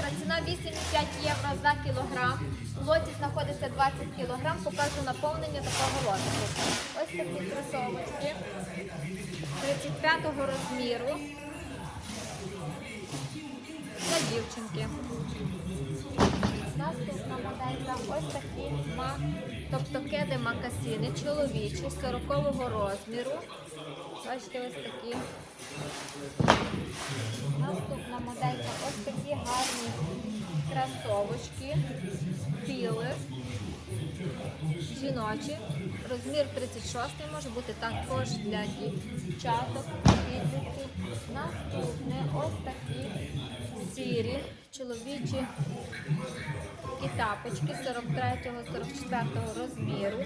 метра, ціна 8,5 євро за кілограм. В лоті знаходиться 20 кілограм, покажу наповнення такого лотику. Ось такі кросовочки 35-го розміру для дівчинки. Наступна моделька ось такі тобто кеди макасіни чоловічі 40-го розміру. Бачите, ось такі. Наступна моделька ось такі гарні кросовочки, філи, жіночі. Розмір 36 може бути також для дівчаток, підлітків. Наступне ось такі сірі чоловічі такі тапочки 43-44 розміру.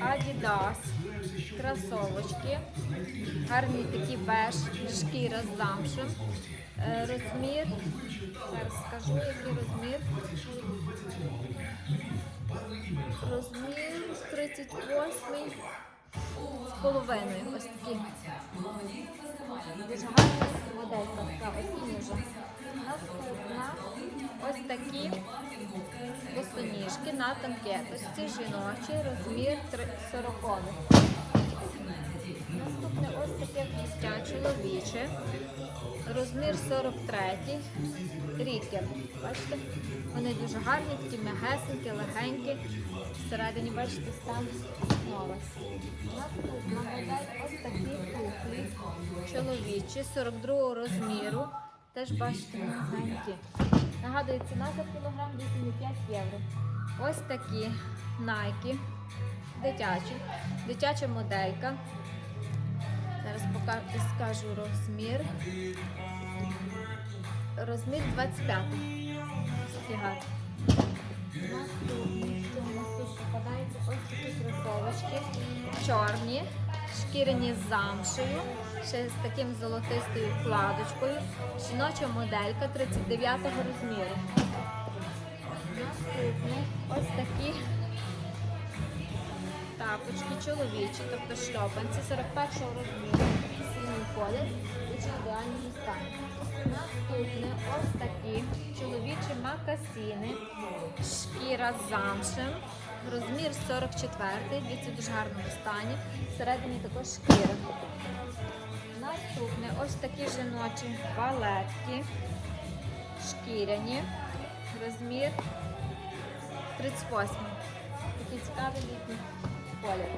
Adidas кросовочки. Гарні такі беж, шкіра з замшем. Е, Розмір. Зараз скажу, який розмір. Розмір 38 з половиною. Ось такі. Дуже гарна моделька, така осіння. Наступна ось такі на танкетості жіночі, розмір 40. Наступне ось таке взуття чоловіче, розмір 43, рікер. Бачите? Вони дуже гарні, такі м'ягесенькі, легенькі. Всередині, бачите, стан нова. Наступна модель ось такі туфлі чоловічі 42 розміру. Теж бачите, легенькі. Нагадую, ціна за кілограм 8,5 євро. Ось такі найки. Дитячі. Дитяча моделька. Зараз покажу, скажу розмір. Розмір 25. Такі гарні. Наступні, у нас тут попадається ось такі кросовочки. Чорні, шкіряні з замшею, ще з таким золотистою вкладочкою. Жіноча моделька 39 розміру. Наступні ось такі тапочки чоловічі, тобто шльопанці 41-го розміру, синій колір, дуже ідеальний стан. Наступне ось такі чоловічі макасіни, шкіра з замшем, розмір 44, дивіться, в дуже гарному стані, всередині також шкіра. Наступне ось такі жіночі балетки, шкіряні, розмір 38. Такий цікавий літній колір.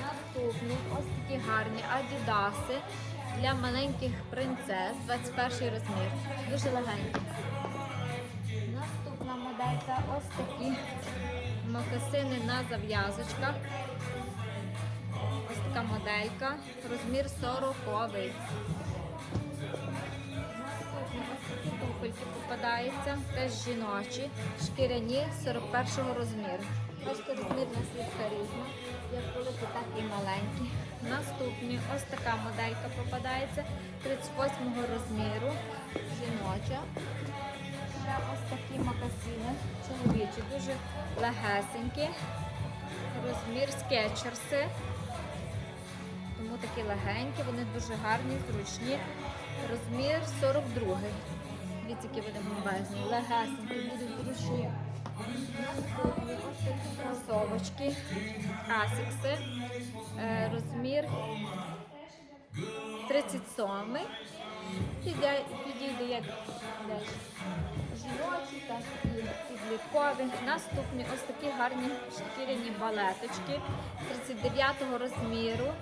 Наступні ось такі гарні адідаси для маленьких принцес, 21 розмір. Дуже легенькі. Наступна моделька ось такі мокасини на зав'язочках. Ось така моделька, розмір 40. Наступні попадаються, теж жіночі, шкіряні 41-го розміру. Бачите, розмір на слідка різна, як великі, так і маленькі. Наступні ось така моделька попадається 38-го розміру, жіноча. Ще ось такі макасини, чоловічі, дуже легесенькі. Розмір скетчерси. Тому такі легенькі, вони дуже гарні, зручні. Розмір 42. Дивіться, які вони бомбезні. Легесенькі, будуть ось кросовочки, асікси. Е, Розмір 37. Піде- Підійде як жіночі, так і підліткові. Наступні ось такі гарні шкіряні балеточки 39 розміру.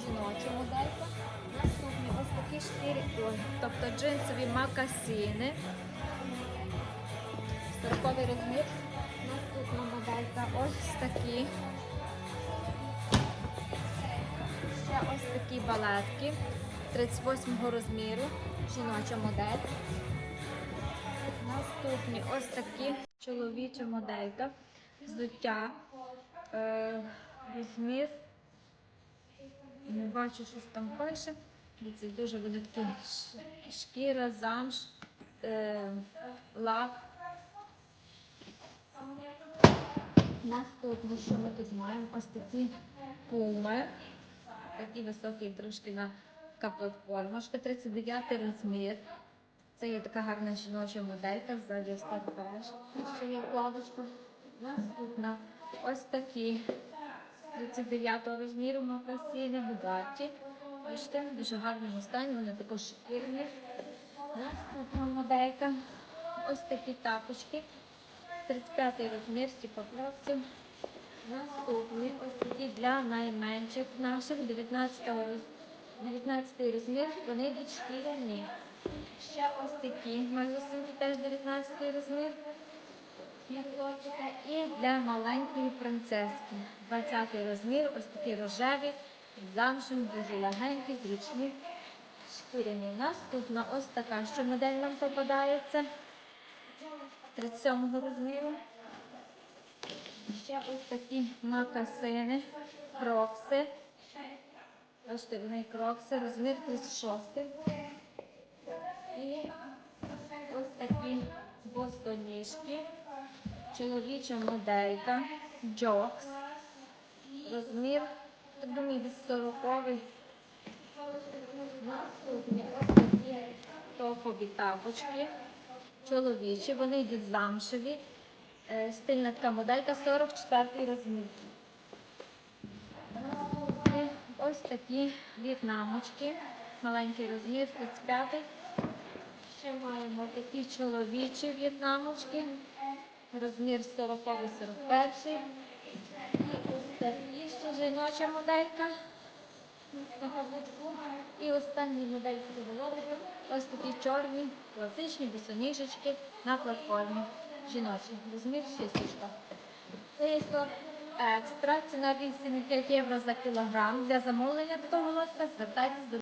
Жіноча моделька. Такі шкірі, ой, тобто джинсові макасіни. 40 розмір. Наступна моделька ось такі. Ще ось такі балетки 38-го розміру. Жіноча модель. Наступні ось такі чоловіча моделька. Взуття. Е, розмір. Не бачу, щось там пише. Це дуже ш- шкіра, замш, е, лак. Наступне, що ми тут маємо, ось такі пуми. Такі високі трошки на така платформочка, 39 розмір. Це є така гарна жіноча моделька, ззаді ось теж. Ще є вкладочка. Наступна. Ось такі 39 розміру макасини, бугаті. Бачите, в дуже гарному стані, вони також шикірні. Наступна моделька. Ось такі тапочки. 35 розмір, типу хлопців. Наступні ось такі для найменших наших 19 роз... 19 розмір, вони йдуть шкіряні. Ще ось такі магазини теж 19 розмір. І для маленької принцески. 20 розмір, ось такі рожеві, замшем, дуже легенькі, зручні. Шкіряні. Наступна ось така, що модель нам попадається. 37-го розміру. Ще ось такі макасини, крокси. Вони крокси, розмір 36. І ось такі бостоніжки, чоловіча моделька, джокс. Розмір, так думаю, десь 40 Наступні ось такі топові тапочки. Чоловічі, вони йдуть замшеві. Е, Стильна така моделька 44 розмір. Ось такі в'єтнамочки. Маленький розмір, 35. Ще маємо такі чоловічі в'єтнамочки. Розмір 40-41. Жіноча моделька. І останні модельки голови. Ось такі чорні, класичні бісонішечки на платформі. Жіночі. Розмір шісточка. Це є сорт екстра. Ціна 8,5 євро за кілограм. Для замовлення такого лотка звертайтесь до